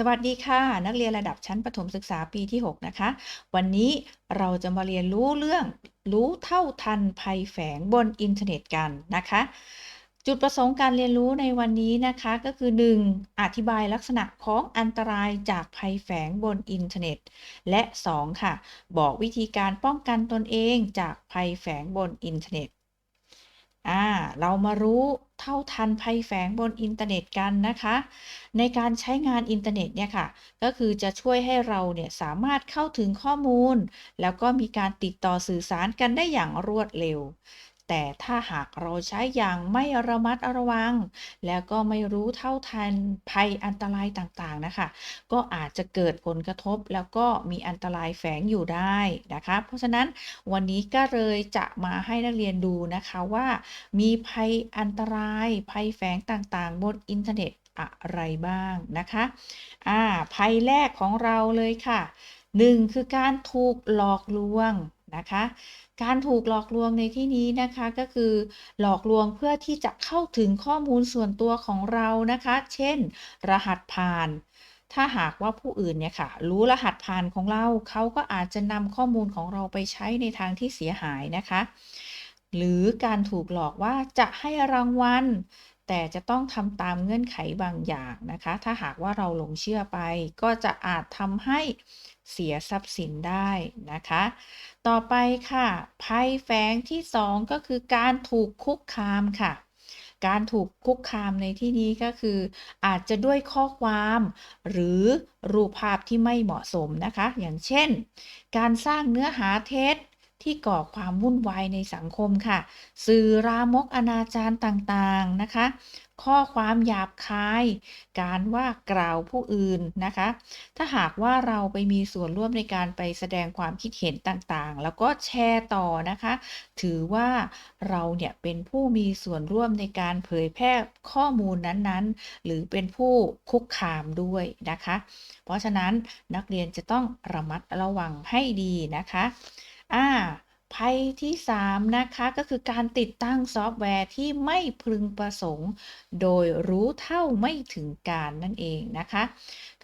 สวัสดีค่ะ นักเรียนระดับชั้นประถมศึกษาปีที่ 6 นะคะ วันนี้เราจะมาเรียนรู้เรื่องรู้เท่าทันภัยแฝงบนอินเทอร์เน็ตกันนะคะ จุดประสงค์การเรียนรู้ในวันนี้นะคะก็คือ 1. อธิบายลักษณะของอันตรายจากภัยแฝงบนอินเทอร์เน็ต และ 2. ค่ะ บอกวิธีการป้องกันตนเองจากภัยแฝงบนอินเทอร์เน็ต อ่าเรามารู้เท่าทันภัยแฝงบนอินเทอร์เน็ตกันนะคะ ในการใช้งานอินเทอร์เน็ตเนี่ยค่ะ ก็คือจะช่วยให้เราเนี่ยสามารถเข้าถึงข้อมูล แล้วก็มีการติดต่อสื่อสารกันได้อย่างรวดเร็ว แต่ถ้าหากเราใช้อย่างไม่ระมัดระวัง แล้วก็ไม่รู้เท่าทันภัยอันตรายต่างๆนะคะ ก็อาจจะเกิดผลกระทบแล้วก็มีอันตรายแฝงอยู่ได้นะคะ เพราะฉะนั้นวันนี้ก็เลยจะมาให้นักเรียนดูนะคะว่า มีภัยอันตรายภัยแฝงต่างๆ บนอินเทอร์เน็ตอะไรบ้างนะคะอ่าภัยแรกของเราเลยค่ะ 1. คือการถูกหลอกลวงนะคะ การถูกหลอกลวงในที่นี้นะคะก็คือหลอกลวงเพื่อที่จะเข้าถึงข้อมูลส่วนตัวของเรานะคะ เช่น รหัสผ่าน ถ้าหากว่าผู้อื่นเนี่ยค่ะ รู้รหัสผ่านของเราเขาก็อาจจะนำข้อมูลของเราไปใช้ในทางที่เสียหายนะคะ หรือการถูกหลอกว่าจะให้รางวัลแต่จะต้องทำตามเงื่อนไขบางอย่างนะคะ ถ้าหากว่าเราหลงเชื่อไป ก็จะอาจทำให้ เสียทรัพย์สินได้นะคะ ต่อไปค่ะ ภัยแฝงที่ 2 ก็คือการถูกคุกคามค่ะ การถูกคุกคามในที่นี้ก็คือ อาจจะด้วยข้อความหรือรูปภาพที่ไม่เหมาะสมนะคะ อย่างเช่น การสร้างเนื้อหาเท็จที่ก่อความวุ่นวายในสังคมค่ะ สื่อรามกอนาจารต่างๆนะคะ ข้อความหยาบคาย การว่ากล่าวผู้อื่นนะคะ ถ้าหากว่าเราไปมีส่วนร่วมในการไปแสดงความคิดเห็นต่างๆ แล้วก็แชร์ต่อนะคะ ถือว่าเราเนี่ยเป็นผู้มีส่วนร่วมในการเผยแพร่ข้อมูลนั้นๆ หรือเป็นผู้คุกคามด้วยนะคะ เพราะฉะนั้นนักเรียนจะต้องระมัดระวังให้ดีนะคะ อ่า ภัยที่ 3 นะคะ ก็คือการติดตั้งซอฟต์แวร์ที่ไม่พึงประสงค์ โดยรู้เท่าไม่ถึงการนั่นเองนะคะ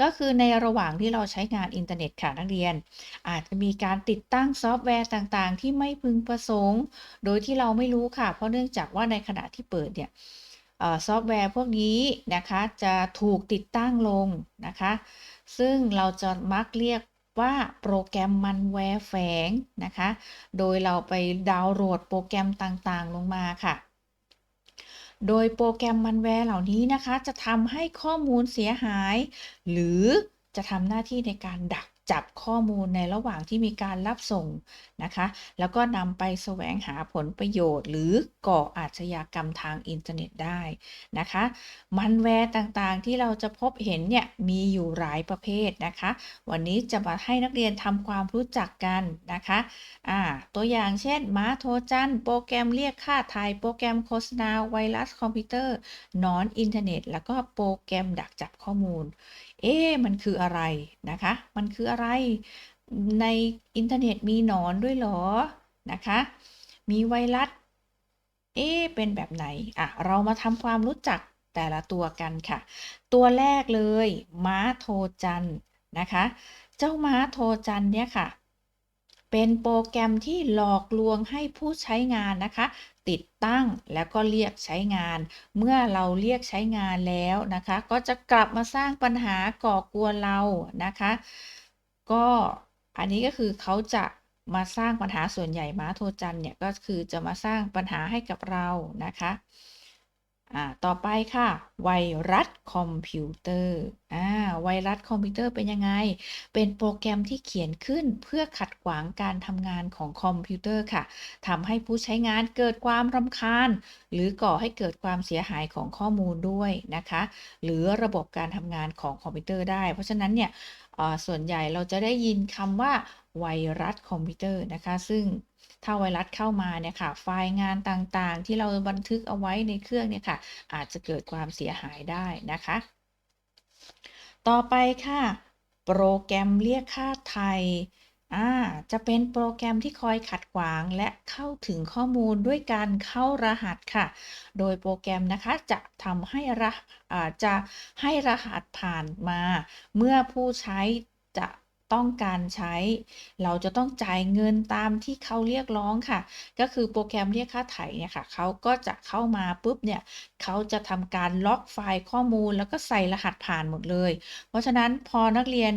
ก็คือในระหว่างที่เราใช้งานอินเทอร์เน็ตค่ะนักเรียน อาจจะมีการติดตั้งซอฟต์แวร์ต่างๆ ที่ไม่พึงประสงค์ โดยที่เราไม่รู้ค่ะ เพราะเนื่องจากว่าในขณะที่เปิดเนี่ยซอฟต์แวร์พวกนี้นะคะจะถูกติดตั้งลงนะคะ ซึ่งเราจะมักเรียก ว่าโปรแกรมมันแวร์แฝงนะคะ โดยเราไปดาวน์โหลดโปรแกรมต่างๆ ลงมาค่ะ โดยโปรแกรมมันแวร์เหล่านี้นะคะ จะทำให้ข้อมูลเสียหาย หรือจะทำหน้าที่ในการดัก จับข้อมูลในระหว่างที่มีการรับส่งนะคะ แล้วก็นำไปแสวงหาผลประโยชน์ หรือก่ออาชญากรรมทางอินเทอร์เน็ตได้นะคะ มันแวร์ต่างๆที่เราจะพบเห็นเนี่ยมีอยู่หลายประเภทนะคะ วันนี้จะมาให้นักเรียนทำความรู้จักกันนะคะอ่าตัวอย่างเช่น ม้าโทจันโปรแกรมเรียกค่าไทยโปรแกรมโฆษณาไวรัสคอมพิวเตอร์นอนอินเทอร์เน็ต แล้วก็โปรแกรมดักจับข้อมูล เอ๊มันคืออะไรนะคะ มันคืออะไร ในอินเทอร์เน็ตมีหนอนด้วยหรอนะคะ มีไวรัส เอ๊เป็นแบบไหน อะ เรามาทำความรู้จักแต่ละตัวกันค่ะ ตัวแรกเลย ม้าโทจันนะคะ เจ้าม้าโทจันเนี่ยค่ะ เป็นโปรแกรมที่หลอกลวงให้ผู้ใช้งานนะคะ ติดตั้งแล้วก็เรียกใช้งาน เมื่อเราเรียกใช้งานแล้วนะคะ ก็จะกลับมาสร้างปัญหาก่อกวนเรานะคะ ก็อันนี้ก็คือเขาจะมาสร้างปัญหาส่วนใหญ่ม้าโทจันเนี่ยก็คือจะมาสร้างปัญหาให้กับเรานะคะอ่าต่อไปค่ะ ไวรัสคอมพิวเตอร์อ่าไวรัสคอมพิวเตอร์เป็นยังไง เป็นโปรแกรมที่เขียนขึ้นเพื่อขัดขวางการทำงานของคอมพิวเตอร์ค่ะทำให้ผู้ใช้งานเกิดความรำคาญ หรือก่อให้เกิดความเสียหายของข้อมูลด้วยนะคะ หรือระบบการทำงานของคอมพิวเตอร์ได้ เพราะฉะนั้นเนี่ย ส่วนใหญ่เราจะได้ยินคำว่าไวรัสคอมพิวเตอร์นะคะ ซึ่งถ้าไวรัสเข้ามาเนี่ยค่ะ ไฟล์งานต่างๆ ที่เราบันทึกเอาไว้ในเครื่องเนี่ยค่ะ อาจจะเกิดความเสียหายได้นะคะ ต่อไปค่ะ โปรแกรมเรียกค่าไทย อ่าจะเป็นโปรแกรมที่คอยขัดขวางและเข้าถึงข้อมูลด้วยการเข้ารหัสค่ะ โดยโปรแกรมนะคะจะทำให้รหอ่าจะให้รหัสผ่านมา เมื่อผู้ใช้จะต้องการใช้ เราจะต้องจ่ายเงินตามที่เขาเรียกร้องค่ะ ก็คือโปรแกรมเรียกค่าไถ่เนี่ยค่ะเขาก็จะเข้ามาปุ๊บเนี่ยเขาจะทำการล็อกไฟล์ข้อมูล แล้วก็ใส่รหัสผ่านหมดเลย เพราะฉะนั้นพอนักเรียน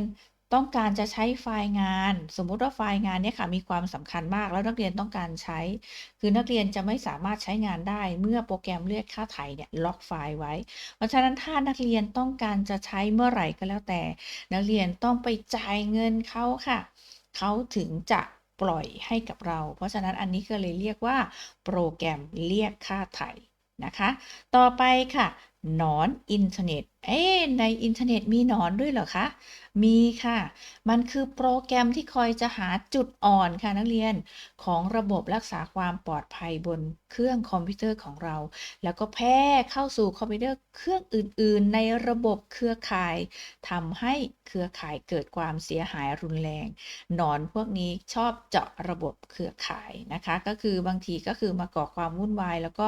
ต้องการจะใช้ไฟล์งาน สมมุติว่าไฟล์งานเนี่ยค่ะมีความสำคัญมากแล้วนักเรียนต้องการใช้ คือนักเรียนจะไม่สามารถใช้งานได้ เมื่อโปรแกรมเรียกค่าไถ่เนี่ยล็อกไฟล์ไว้ เพราะฉะนั้นถ้านักเรียนต้องการจะใช้เมื่อไหร่ก็แล้วแต่ นักเรียนต้องไปจ่ายเงินเขาค่ะ เขาถึงจะปล่อยให้กับเรา เพราะฉะนั้นอันนี้ก็เลยเรียกว่า โปรแกรมเรียกค่าไถ่นะคะ ต่อไปค่ะ หนอนอินเทอร์เน็ต เอ๊ในอินเทอร์เน็ตมีหนอนด้วยเหรอคะ มีค่ะ มันคือโปรแกรมที่คอยจะหาจุดอ่อนค่ะนักเรียนของระบบรักษาความปลอดภัยบนเครื่องคอมพิวเตอร์ของเรา แล้วก็แพร่เข้าสู่คอมพิวเตอร์เครื่องอื่น ๆ ในระบบเครือข่ายทำให้เครือข่ายเกิดความเสียหายรุนแรง หนอนพวกนี้ชอบเจาะระบบเครือข่ายนะคะ ก็คือบางทีก็คือมาก่อความวุ่นวาย แล้วก็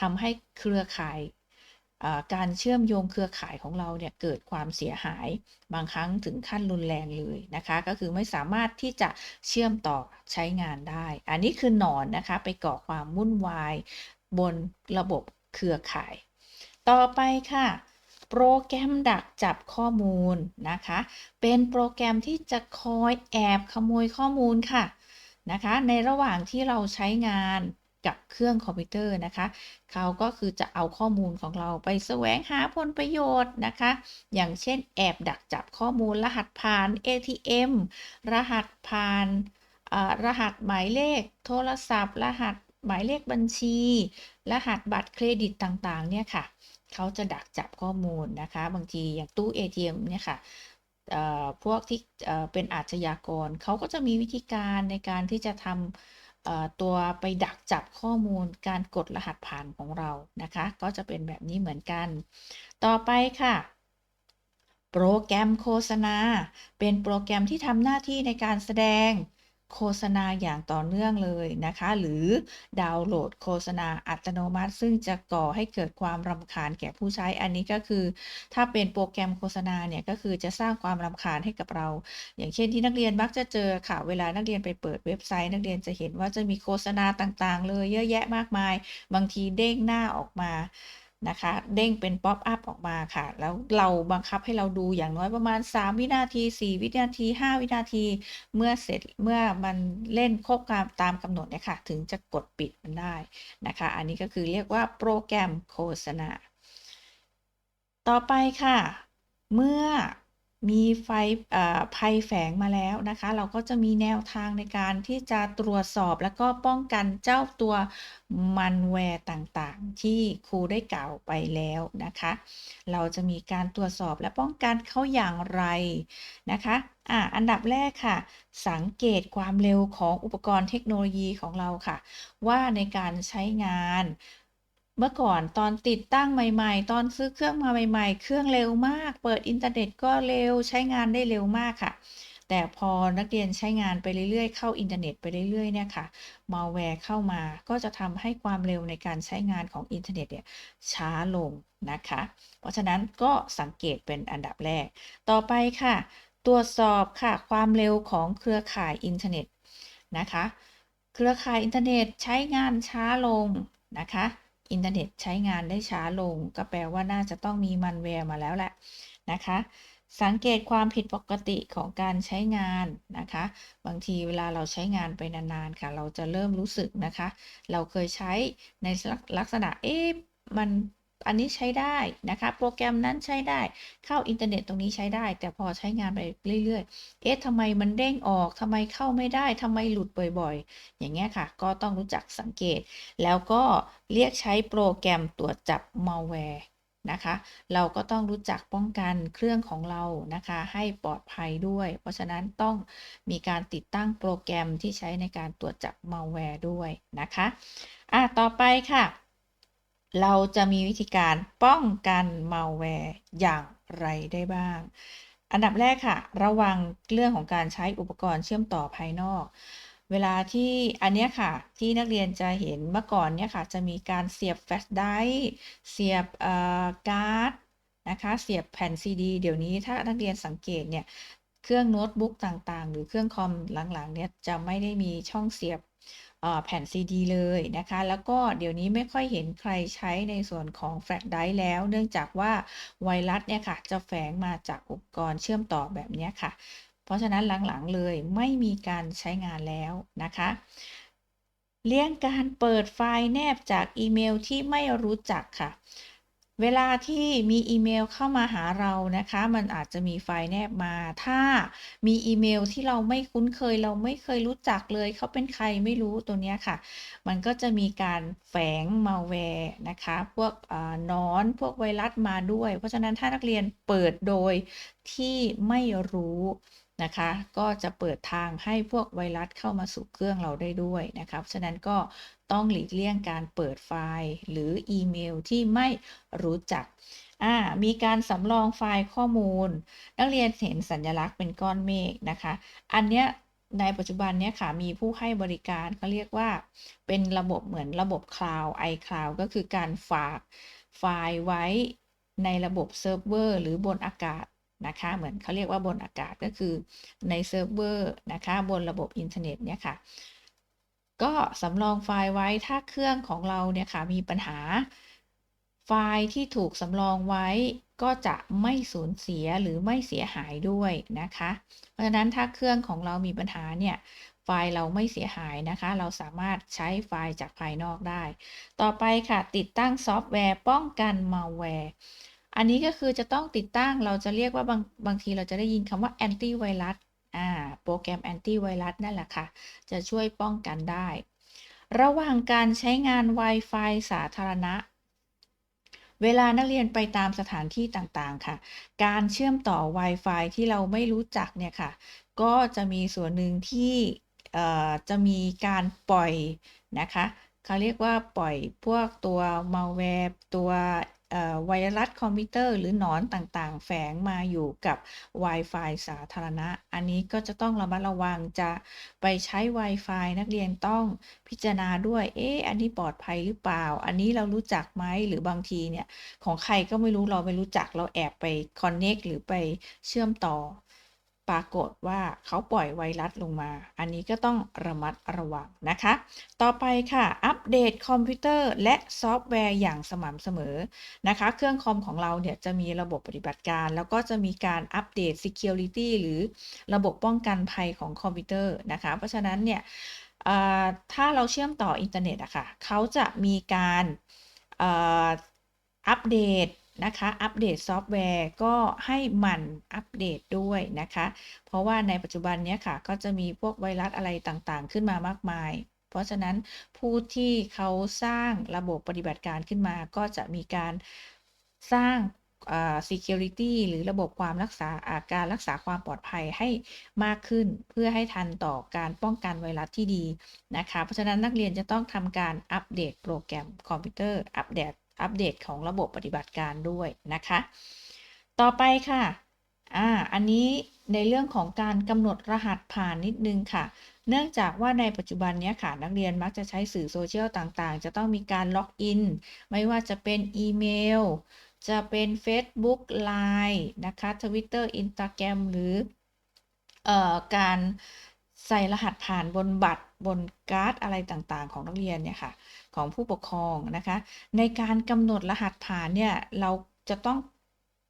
ทำให้เครือข่าย การเชื่อมโยงเครือข่ายของเราเนี่ยเกิดความเสียหายบางครั้งถึงขั้นรุนแรงเลยนะคะ ก็คือไม่สามารถที่จะเชื่อมต่อใช้งานได้ อันนี้คือหนอนนะคะไปก่อความวุ่นวาย บนระบบเครือข่าย ต่อไปค่ะโปรแกรมดักจับข้อมูลนะคะ เป็นโปรแกรมที่จะคอยแอบขโมยข้อมูลค่ะนะคะ ในระหว่างที่เราใช้งาน กับเครื่องคอมพิวเตอร์นะคะ เขาก็คือจะเอาข้อมูลของเราไปแสวงหาผลประโยชน์นะคะ อย่างเช่นแอบดักจับข้อมูลรหัสผ่าน ATM รหัสผ่านรหัสหมายเลข โทรศัพท์ รหัสหมายเลขบัญชี รหัสบัตรเครดิตต่างๆ เนี่ยค่ะ เขาจะดักจับข้อมูลนะคะ บางทีอย่างตู้ ATM เนี่ยค่ะพวกที่เป็นอาชญากรเขาก็จะมีวิธีการในการที่จะทำ ตัวไปดักจับข้อมูลการกดรหัสผ่านของเรานะคะ ก็จะเป็นแบบนี้เหมือนกัน ต่อไปค่ะ โปรแกรมโฆษณา เป็นโปรแกรมที่ทำหน้าที่ในการแสดง โฆษณาอย่างต่อเนื่องเลยนะคะ หรือดาวน์โหลดโฆษณาอัตโนมัติ ซึ่งจะก่อให้เกิดความรำคาญแก่ผู้ใช้อันนี้ก็คือ ถ้าเป็นโปรแกรมโฆษณาเนี่ยก็คือจะสร้างความรำคาญให้กับเรา อย่างเช่นที่นักเรียนมักจะเจอค่ะเวลานักเรียนไปเปิดเว็บไซต์ นักเรียนจะเห็นว่าจะมีโฆษณาต่างๆ เลยเยอะแยะมากมาย บางทีเด้งหน้าออกมา นะคะ เด้งเป็นป๊อปอัพออกมาค่ะ แล้วเราบังคับให้เราดูอย่างน้อยประมาณ 3 วินาที 4 วินาที 5 วินาที เมื่อเสร็จเมื่อมันเล่นครบตามกำหนดเนี่ยค่ะ ถึงจะกดปิดมันได้นะคะ อันนี้ก็คือเรียกว่าโปรแกรมโฆษณา ต่อไปค่ะ เมื่อ มีไฟภัยแฝงมาแล้วนะคะ เราก็จะมีแนวทางในการที่จะตรวจสอบแล้วก็ป้องกันเจ้าตัวมันแวร์ต่างๆ ที่ครูได้กล่าวไปแล้วนะคะ เราจะมีการตรวจสอบและป้องกันเขาอย่างไรนะคะอ่าอันดับแรกค่ะ สังเกตความเร็วของอุปกรณ์เทคโนโลยีของเราค่ะ ว่าในการใช้งาน เมื่อก่อนตอนติดตั้งใหม่ๆ ตอนซื้อเครื่องมาใหม่ ๆ เครื่องเร็วมาก เปิดอินเทอร์เน็ตก็เร็วใช้งานได้เร็วมากค่ะ แต่พอนักเรียนใช้งานไปเรื่อยๆ เข้าอินเทอร์เน็ตไปเรื่อยๆเนี่ยค่ะมาแวร์เข้ามาก็จะทำให้ความเร็วในการใช้งานของอินเทอร์เน็ตเนี่ยช้าลงนะคะ เพราะฉะนั้นก็สังเกตเป็นอันดับแรก ต่อไปค่ะ ตรวจสอบค่ะความเร็วของเครือข่ายอินเทอร์เน็ตนะคะ เครือข่ายอินเทอร์เน็ตใช้งานช้าลงนะคะ อินเทอร์เน็ตใช้งานได้ช้าลง ก็แปลว่าน่าจะต้องมีมันแวร์มาแล้วแหละนะคะ สังเกตความผิดปกติของการใช้งานนะคะ บางทีเวลาเราใช้งานไปนานๆค่ะ เราจะเริ่มรู้สึกนะคะ เราเคยใช้ในลักษณะเอ๊ะมัน อันนี้ใช้ได้นะคะ โปรแกรมนั้นใช้ได้ เข้าอินเทอร์เน็ตตรงนี้ใช้ได้ แต่พอใช้งานไปเรื่อยๆ เอ๊ะทำไมมันเด้งออกทำไมเข้าไม่ได้ทำไมหลุดบ่อยๆ อย่างเงี้ยค่ะ ก็ต้องรู้จักสังเกต แล้วก็เรียกใช้โปรแกรมตรวจจับมัลแวร์นะคะ เราก็ต้องรู้จักป้องกันเครื่องของเรานะคะ ให้ปลอดภัยด้วย เพราะฉะนั้นต้องมีการติดตั้งโปรแกรมที่ใช้ในการตรวจจับมัลแวร์ด้วยนะคะ อะ ต่อไปค่ะ เราจะมีวิธีการป้องกันมัลแวร์อย่างไรได้บ้าง อันดับแรกค่ะ ระวังเรื่องของการใช้อุปกรณ์เชื่อมต่อภายนอก เวลาที่อันเนี้ยค่ะ ที่นักเรียนจะเห็นเมื่อก่อนเนี่ยค่ะ จะมีการเสียบแฟลชไดร์เสียบเอ่อการ์ดนะคะเสียบแผ่นซีดีเดี๋ยวนี้ถ้านักเรียนสังเกตเนี่ยเครื่องโน้ตบุ๊กต่างๆ หรือเครื่องคอมหลังๆเนี่ยจะไม่ได้มีช่องเสียบ แผ่นซีดีเลยนะคะ แล้วก็เดี๋ยวนี้ไม่ค่อยเห็นใครใช้ในส่วนของแฟลชไดร์แล้ว เนื่องจากว่าไวรัสเนี่ยค่ะ จะแฝงมาจากอุปกรณ์เชื่อมต่อแบบนี้ค่ะ เพราะฉะนั้นหลังๆเลยไม่มีการใช้งานแล้วนะคะเลี่ยงการเปิดไฟล์แนบจากอีเมลที่ไม่รู้จักค่ะ เวลาที่มีอีเมลเข้ามาหาเรานะคะ มันอาจจะมีไฟล์แนบมา ถ้ามีอีเมลที่เราไม่คุ้นเคย เราไม่เคยรู้จักเลย เขาเป็นใครไม่รู้ตัวเนี้ยค่ะ มันก็จะมีการแฝง malware นะคะ พวกเอ่อนอนพวกไวรัสมาด้วย เพราะฉะนั้นถ้านักเรียนเปิดโดยที่ไม่รู้นะคะ ก็จะเปิดทางให้พวกไวรัสเข้ามาสู่เครื่องเราได้ด้วยนะคะ เพราะฉะนั้นก็ ต้องหลีกเลี่ยงการเปิดไฟล์หรืออีเมลที่ไม่รู้จัก มีการสำรองไฟล์ข้อมูล นักเรียนเห็นสัญลักษณ์เป็นก้อนเมฆนะคะ อันเนี้ยในปัจจุบันเนี้ยค่ะมีผู้ให้บริการเขาเรียกว่าเป็นระบบเหมือนระบบคลาวด์ iCloud ก็คือการฝากไฟล์ไว้ในระบบเซิร์ฟเวอร์หรือบนอากาศนะคะเหมือนเขาเรียกว่าบนอากาศก็คือในเซิร์ฟเวอร์นะคะบนระบบอินเทอร์เน็ตเนี่ยค่ะ ก็สำรองไฟล์ไว้ถ้าเครื่องของเราเนี่ยค่ะมีปัญหา ไฟล์ที่ถูกสำรองไว้ก็จะไม่สูญเสียหรือไม่เสียหายด้วยนะคะ เพราะฉะนั้นถ้าเครื่องของเรามีปัญหาเนี่ยไฟล์เราไม่เสียหายนะคะ เราสามารถใช้ไฟล์จากภายนอกได้ ต่อไปค่ะติดตั้งซอฟต์แวร์ป้องกันมัลแวร์อันนี้ก็คือจะต้องติดตั้งเราจะเรียกว่าบางบางทีเราจะได้ยินคำว่าแอนตี้ไวรัส อ่าโปรแกรมแอนตี้ไวรัสนั่นแหละค่ะ จะช่วยป้องกันได้ ระหว่างการใช้งาน Wi-Fi สาธารณะ เวลานักเรียนไปตามสถานที่ต่างๆค่ะ การเชื่อมต่อ Wi-Fi ที่เราไม่รู้จักเนี่ยค่ะ ก็จะมีส่วนหนึ่งที่จะมีการปล่อยนะคะเขาเรียกว่าปล่อยพวกตัว malware ตัว ไวรัสคอมพิวเตอร์หรือหนอนต่างๆ แฝงมาอยู่กับ Wi-Fi สาธารณะ อันนี้ก็จะต้องระมัดระวังจะไปใช้ Wi-Fi นักเรียนต้องพิจารณาด้วย เอ๊ะ อันนี้ปลอดภัยหรือเปล่า อันนี้เรารู้จักไหมหรือบางทีเนี่ย ของใครก็ไม่รู้เราไม่รู้จักเราแอบไปคอนเน็กหรือไปเชื่อมต่อ ปรากฏว่าเขาปล่อยไวรัสลงมา อันนี้ก็ต้องระมัดระวังนะคะ ต่อไปค่ะ อัปเดตคอมพิวเตอร์และซอฟต์แวร์อย่างสม่ำเสมอนะคะ เครื่องคอมของเราเนี่ยจะมีระบบปฏิบัติการ แล้วก็จะมีการอัปเดต Security หรือระบบป้องกันภัยของคอมพิวเตอร์นะคะ เพราะฉะนั้นเนี่ยถ้าเราเชื่อมต่ออินเทอร์เน็ตอะค่ะเขาจะมีการอัปเดต นะคะ อัปเดตซอฟต์แวร์ก็ให้มันอัปเดตด้วยนะคะ เพราะว่าในปัจจุบันนี้ค่ะ ก็จะมีพวกไวรัสอะไรต่างๆ ขึ้นมามากมาย เพราะฉะนั้นผู้ที่เขาสร้างระบบปฏิบัติการขึ้นมา ก็จะมีการสร้าง security หรือระบบความรักษาการรักษาความปลอดภัยให้มากขึ้น เพื่อให้ทันต่อการป้องกันไวรัสที่ดีนะคะ เพราะฉะนั้นนักเรียนจะต้องทำการอัปเดตโปรแกรมคอมพิวเตอร์อัปเดต อัปเดตของระบบปฏิบัติการด้วยนะคะ ต่อไปค่ะอ่าอันนี้ในเรื่องของการกำหนดรหัสผ่านนิดนึงค่ะ เนื่องจากว่าในปัจจุบันนี้ค่ะ นักเรียนมักจะใช้สื่อโซเชียลต่างๆ จะต้องมีการล็อกอิน ไม่ว่าจะเป็นอีเมล จะเป็น Facebook Line นะคะ Twitter Instagram หรือเอ่อการ ใส่รหัสผ่านบนบัตรบนการ์ดอะไรต่างๆ ของนักเรียนเนี่ยค่ะของผู้ปกครองนะคะ ในการกำหนดรหัสผ่านเนี่ยเราจะต้อง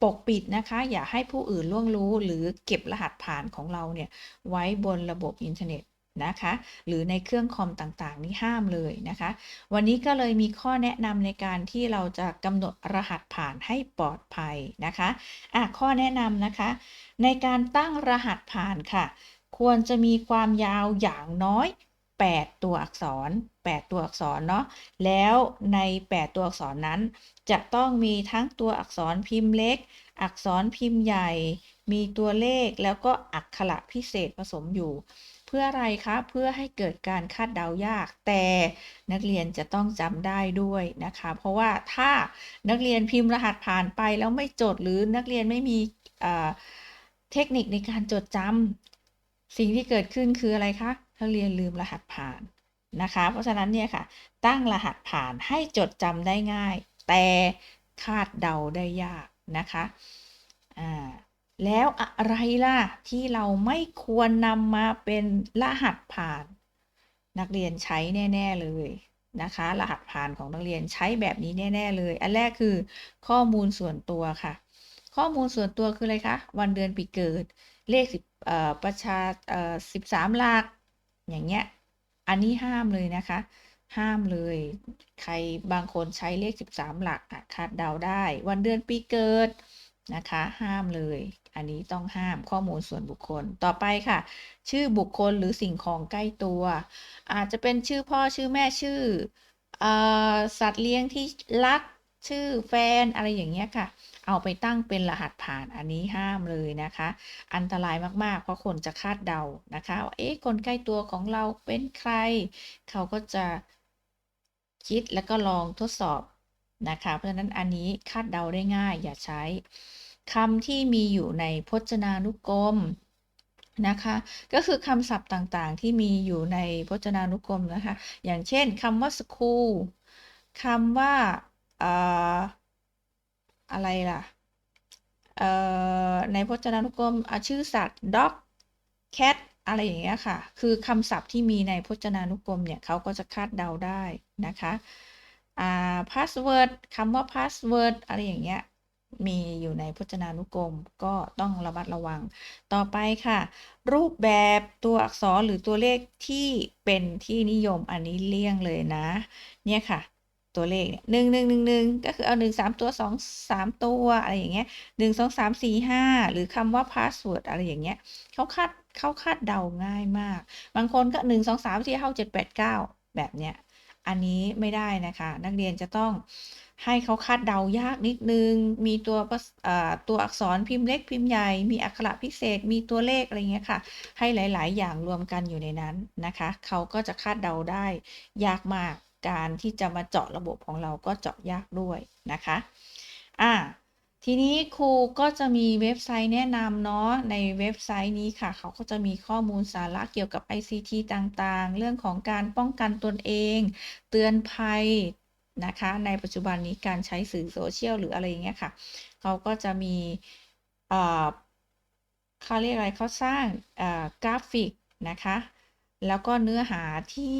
ปกปิดนะคะ อย่าให้ผู้อื่นล่วงรู้หรือเก็บรหัสผ่านของเราเนี่ยไว้บนระบบอินเทอร์เน็ตนะคะ หรือในเครื่องคอมต่างๆ นี่ห้ามเลยนะคะ วันนี้ก็เลยมีข้อแนะนำในการที่เราจะกำหนดรหัสผ่านให้ปลอดภัยนะคะอะข้อแนะนำนะคะ ในการตั้งรหัสผ่านค่ะ ควรจะมีความยาวอย่างน้อย 8 ตัวอักษร 8 ตัวอักษรเนาะแล้วใน 8 ตัวอักษรนั้น จะต้องมีทั้งตัวอักษรพิมพ์เล็ก อักษรพิมพ์ใหญ่ มีตัวเลขแล้วก็อักขระพิเศษผสมอยู่ เพื่ออะไรคะ เพื่อให้เกิดการคาดเดายาก แต่นักเรียนจะต้องจำได้ด้วยนะคะ เพราะว่าถ้านักเรียนพิมพ์รหัสผ่านไปแล้วไม่จดหรือนักเรียนไม่มีเทคนิคในการจดจำ สิ่งที่เกิดขึ้นคืออะไรคะนักเรียนลืมรหัสผ่านนะคะ เพราะฉะนั้นเนี่ยค่ะ ตั้งรหัสผ่านให้จดจำได้ง่าย แต่คาดเดาได้ยากนะคะอ่าแล้วอะไรล่ะ ที่เราไม่ควรนำมาเป็นรหัสผ่าน นักเรียนใช้แน่ ๆ เลยนะคะ รหัสผ่านของนักเรียนใช้แบบนี้แน่ ๆ เลย อันแรกคือข้อมูลส่วนตัวค่ะ ข้อมูลส่วนตัวคืออะไรคะ วันเดือนปีเกิดเลขสิบ ประชาสิบสามหลักอย่างเงี้ย อันนี้ห้ามเลยนะคะ ห้ามเลย ใครบางคนใช้เลข 13 หลักอะคาดเดาได้ วันเดือนปีเกิดนะคะ ห้ามเลย อันนี้ต้องห้ามข้อมูลส่วนบุคคล ต่อไปค่ะ ชื่อบุคคลหรือสิ่งของใกล้ตัว อาจจะเป็นชื่อพ่อชื่อแม่ชื่ออสัตว์เลี้ยงที่รัก ชื่อแฟนอะไรอย่างเงี้ยค่ะ เอาไปตั้งเป็นรหัสผ่านอันนี้ห้ามเลยนะคะ อันตรายมากๆ เพราะคนจะคาดเดานะคะว่าเอ๊ะคนใกล้ตัวของเราเป็นใคร เขาก็จะคิดแล้วก็ลองทดสอบนะคะ เพราะฉะนั้นอันนี้คาดเดาได้ง่าย อย่าใช้คำที่มีอยู่ในพจนานุกรมนะคะก็คือคำศัพท์ต่างๆ ที่มีอยู่ในพจนานุกรมนะคะ อย่างเช่นคำว่า school คำว่า เอ่ออะไรล่ะเอ่อในพจนานุกรมชื่อสัตว์ dog cat อะไรอย่างเงี้ยค่ะ คือคำศัพท์ที่มีในพจนานุกรมเนี่ยเขาก็จะคาดเดาได้นะคะอ่า password คำว่า password อะไรอย่างเงี้ยมีอยู่ในพจนานุกรมก็ต้องระมัดระวัง ต่อไปค่ะ รูปแบบตัวอักษรหรือตัวเลขที่เป็นที่นิยมอันนี้เลี่ยงเลยนะ เนี่ยค่ะ ตัวเลขเนี่ยหนึ่งหนึ่งหนึ่งหนึ่งก็คือเอาหนึ่งสามตัวสองสามตัวอะไรอย่างเงี้ยหนึ่งสองสามสี่ห้าหรือคำว่า password อะไรอย่างเงี้ยเขาคาดเขาคาดเดาง่ายมาก บางคนก็หนึ่งสองสามสี่ห้าเจ็ดแปดเก้าแบบเนี้ยอันนี้ไม่ได้นะคะ นักเรียนจะต้องให้เขาคาดเดายากนิดนึง มีตัวตัวอักษรพิมพ์เล็กพิมพ์ใหญ่ มีอักขระพิเศษ มีตัวเลขอะไรเงี้ยค่ะ ให้หลาย ๆ อย่างรวมกันอยู่ในนั้นนะคะ เขาก็จะคาดเดาได้ยากมาก การที่จะมาเจาะระบบของเราก็เจาะยากด้วยนะคะอ่าทีนี้ครูก็จะมีเว็บไซต์แนะนำเนาะในเว็บไซต์นี้ค่ะ เขาก็จะมีข้อมูลสาระเกี่ยวกับ ICT ต่างๆ เรื่องของการป้องกันตนเอง เตือนภัยนะคะ ในปัจจุบันนี้การใช้สื่อโซเชียลหรืออะไรอย่างเงี้ยค่ะ เขาก็จะมีเอ่อเขาเรียกอะไรเขาสร้างกราฟิกนะคะ แล้วก็เนื้อหาที่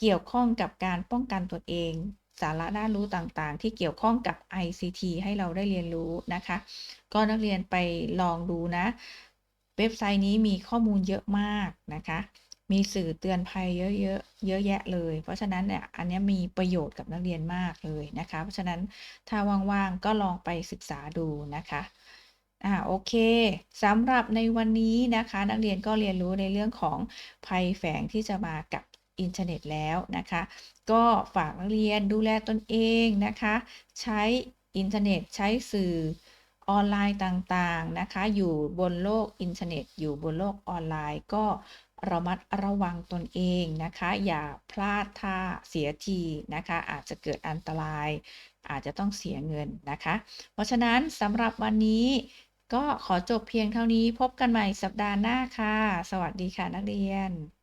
เกี่ยวข้องกับการป้องกันตนเอง สาระด้านรู้ต่างๆ ที่เกี่ยวข้องกับ ICT ให้เราได้เรียนรู้นะคะ ก็นักเรียนไปลองดูนะ เว็บไซต์นี้มีข้อมูลเยอะมากนะคะ มีสื่อเตือนภัยเยอะๆเยอะแยะเลย เพราะฉะนั้นเนี่ยอันนี้มีประโยชน์กับนักเรียนมากเลยนะคะ เพราะฉะนั้นถ้าว่างๆก็ลองไปศึกษาดูนะคะอ่าโอเคสำหรับในวันนี้นะคะ นักเรียนก็เรียนรู้ในเรื่องของภัยแฝงที่จะมากับ อินเทอร์เน็ตแล้วนะคะ ก็ฝากนักเรียนดูแลตนเองนะคะ ใช้อินเทอร์เน็ตใช้สื่อออนไลน์ต่างๆนะคะ อยู่บนโลกอินเทอร์เน็ต อยู่บนโลกออนไลน์ก็ระมัดระวังตนเองนะคะ อย่าพลาดท่าเสียทีนะคะ อาจจะเกิดอันตราย อาจจะต้องเสียเงินนะคะ เพราะฉะนั้นสำหรับวันนี้ก็ขอจบเพียงเท่านี้พบกันใหม่สัปดาห์หน้าค่ะ สวัสดีค่ะนักเรียน